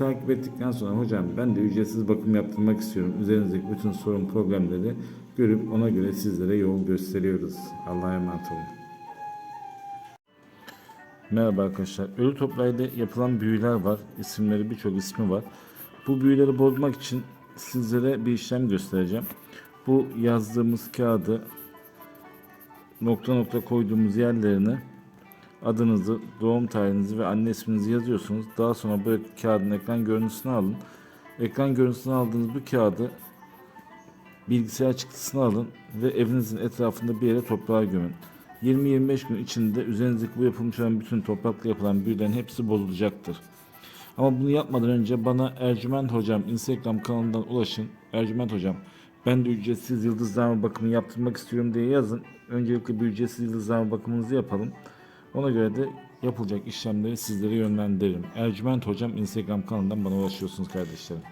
Takip ettikten sonra hocam ben de ücretsiz bakım yaptırmak istiyorum. Üzerinizdeki bütün sorun problemleri görüp ona göre sizlere yol gösteriyoruz. Allah'a emanet olun. Merhaba arkadaşlar. Ölü toprağıyla yapılan büyüler var. İsimleri birçok ismi var. Bu büyüleri bozmak için sizlere bir işlem göstereceğim. Bu yazdığımız kağıdı nokta nokta koyduğumuz yerlerine adınızı, doğum tarihinizi ve anne isminizi yazıyorsunuz. Daha sonra bu kağıdın ekran görüntüsünü alın. Ekran görüntüsünü aldığınız bu kağıdı bilgisayar çıktısını alın ve evinizin etrafında bir yere toprağa gömün. 20-25 gün içinde üzerinizdeki bu yapılmış olan bütün toprakla yapılan büyülerin hepsi bozulacaktır. Ama bunu yapmadan önce bana Ercüment Hocam Instagram kanalından ulaşın. Ercüment Hocam ben de ücretsiz yıldızlama bakımı yaptırmak istiyorum diye yazın. Öncelikle bir ücretsiz yıldızlama bakımınızı yapalım. Ona göre de yapılacak işlemleri sizlere yönlendiririm. Ercüment Hocam Instagram kanalından bana ulaşıyorsunuz kardeşlerim.